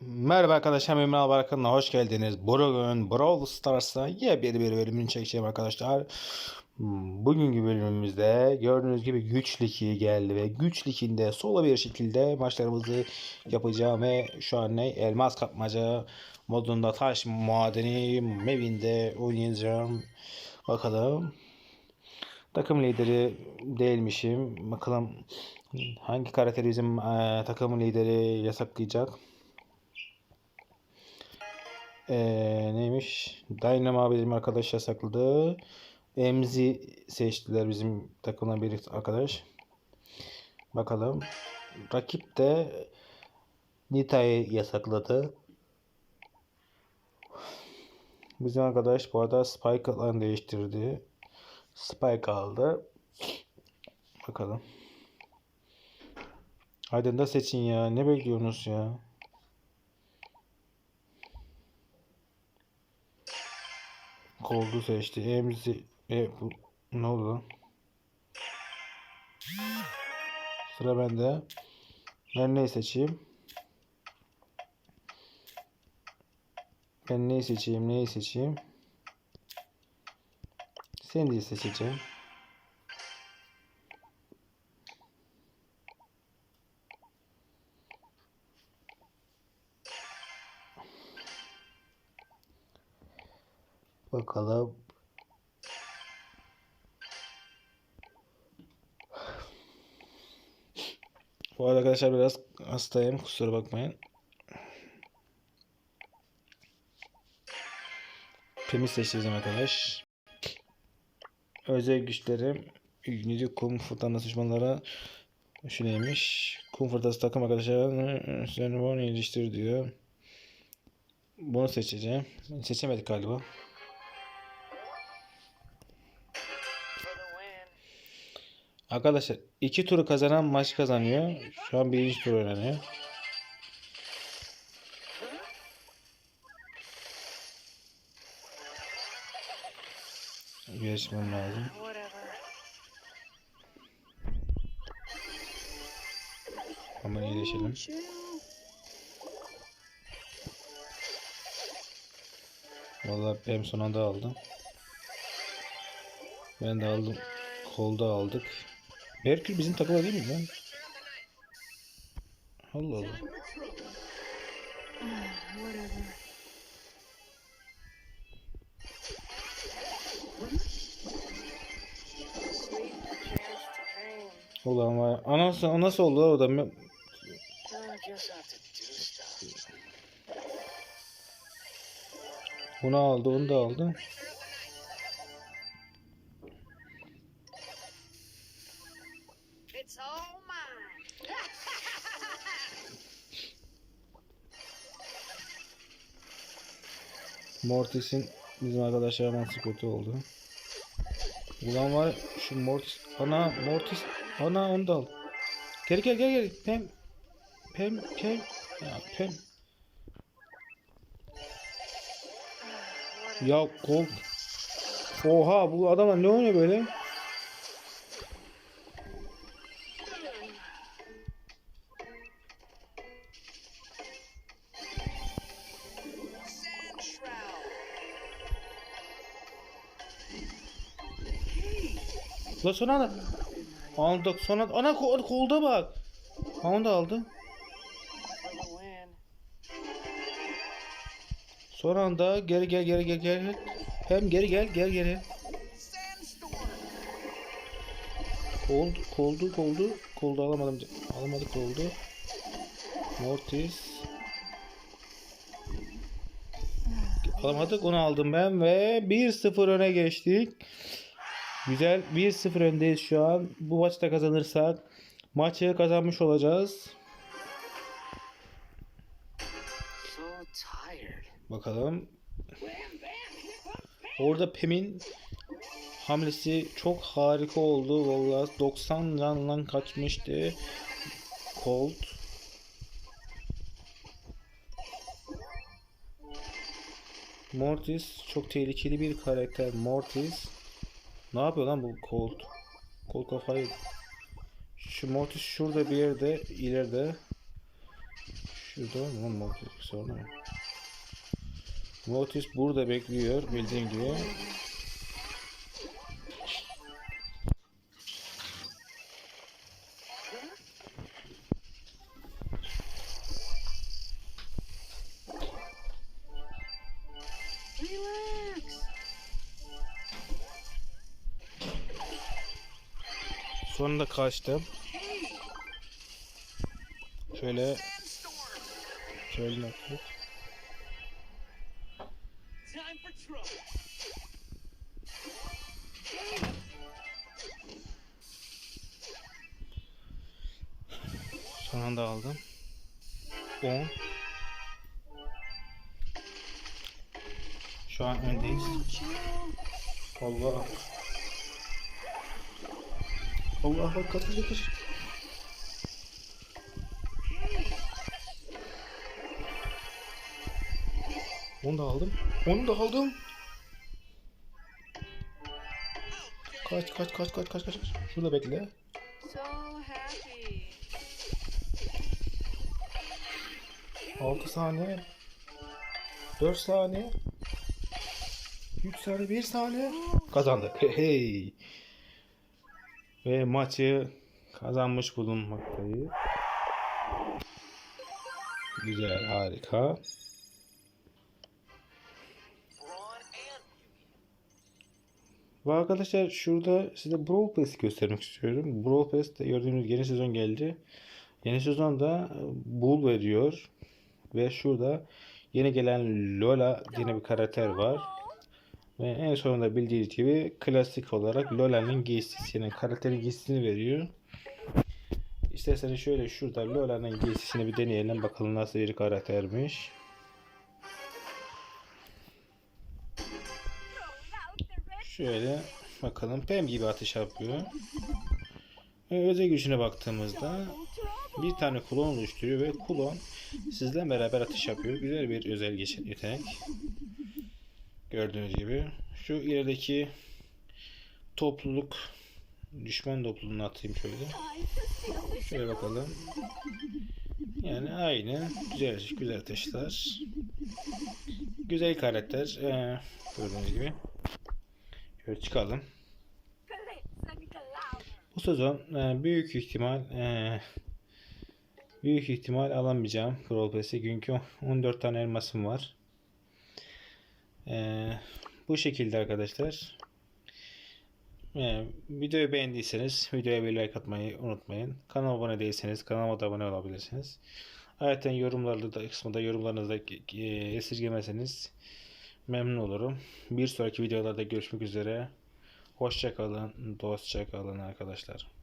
Merhaba arkadaşlar, Haber kanalına hoş geldiniz. Bugün Brawl Stars'a yepyeni bir bölümünü çekeceğim arkadaşlar. Bugünkü bölümümüzde gördüğünüz gibi güç ligi geldi ve güç liginde solo bir şekilde maçlarımızı yapacağım ve şu an ne elmas kapmaca modunda taş madeni mevinde oynayacağım. Bakalım. Takım lideri değilmişim. Bakalım hangi karakteri bizim eee, takım lideri yasaklayacak. Ee, neymiş? Dynamo bizim arkadaş yasakladı. Emzi seçtiler bizim takımdan bir arkadaş. Bakalım. Rakip de Nita'yı yasakladı. Bizim arkadaş bu arada Spike'larını değiştirdi. Spike aldı. Bakalım. Hadi da seçin ya. Ne bekliyorsunuz ya? Koldu seçti. Emzi e, bu ne oldu? Sıra bende. Ben neyi seçeyim? Ben neyi seçeyim? Neyi seçeyim? Seni de seçeceğim. Bakalım. Bu arada arkadaşlar biraz hastayım. Kusura bakmayın. Temiz seçeceğim arkadaş. Özel güçlerim. Yüklü kum fırtınası düşmanlara şu neymiş? Kum fırtınası takım arkadaşlar seni bunu geliştir diyor. Bunu seçeceğim. Seçemedik galiba. Arkadaşlar iki turu kazanan maç kazanıyor. Şu an birinci tur oynanıyor. Geçmem lazım. Ama iyileşelim. Vallahi benim son anda aldım. Ben de aldım. Kolda aldık. Merkür bizim takıma değil mi lan? Allah Allah. Ulan var. Anası, nasıl oldu o da? Bunu aldı, onu da aldı. Mortis'in bizim arkadaşlar nasıl kötü oldu. Ulan var şu Mortis. Ana Mortis. Ana onu da al. Gel gel gel gel. Pem. Pem Pem. Ya Pem. Ya kol. Oha bu adamlar ne oynuyor böyle? La son anda. Aldık son. Ana kol, kolda bak. Da aldı. Son anda geri gel geri gel geri. Hem geri gel gel geri. Koldu, koldu, koldu. Koldu alamadım. Alamadık koldu. Mortis. Alamadık onu aldım ben ve 1-0 öne geçtik. Güzel 1-0 öndeyiz şu an. Bu maçta kazanırsak maçı kazanmış olacağız. Bakalım. Orada Pem'in hamlesi çok harika oldu. Vallahi 90 candan kaçmıştı. Colt. Mortis çok tehlikeli bir karakter. Mortis. Ne yapıyor lan bu Colt? Colt kafayı. Şu Mortis şurada bir yerde ileride. Şurada mı lan Mortis sonra? Mortis burada bekliyor bildiğin gibi. Sonunda kaçtım. Şöyle şöyle trouble. Son anda aldım. 10 Şu an öndeyiz. Allah. Allah bak katı getir. Onu da aldım. Onu da aldım. Kaç kaç kaç kaç kaç kaç. Şurada bekle. 6 saniye. 4 saniye. 3 saniye, 1 saniye. Kazandık. Hey, hey. Ve maçı kazanmış bulunmaktayız. Güzel, harika. Ve arkadaşlar şurada size Brawl Pass'i göstermek istiyorum. Brawl Pass'te gördüğünüz yeni sezon geldi. Yeni sezonda e, Bull veriyor. Ve şurada yeni gelen Lola yine bir karakter var. Ve en sonunda bildiğiniz gibi klasik olarak Lola'nın giysisinin karakterin giysisini veriyor. İsterseniz şöyle şurada Lola'nın giysisini bir deneyelim. Bakalım nasıl bir karaktermiş. Şöyle bakalım. Pem gibi atış yapıyor. Ve özel gücüne baktığımızda bir tane klon oluşturuyor ve klon sizle beraber atış yapıyor. Güzel bir özel geçen yetenek. Gördüğünüz gibi. Şu ilerideki topluluk düşman topluluğunu atayım şöyle. Şöyle bakalım. Yani aynı. Güzel güzel taşlar. Güzel karakter. Ee, gördüğünüz gibi. Şöyle çıkalım. Bu sezon e, büyük ihtimal e, büyük ihtimal alamayacağım Brawl Pass'i çünkü 14 tane elmasım var. E, bu şekilde arkadaşlar. E, videoyu beğendiyseniz videoya bir like atmayı unutmayın. Kanalıma abone değilseniz kanalıma da abone olabilirsiniz. Ayrıca yorumlarda da kısmında yorumlarınızı e, esirgemezseniz memnun olurum. Bir sonraki videolarda görüşmek üzere. Hoşça kalın, dostça kalın arkadaşlar.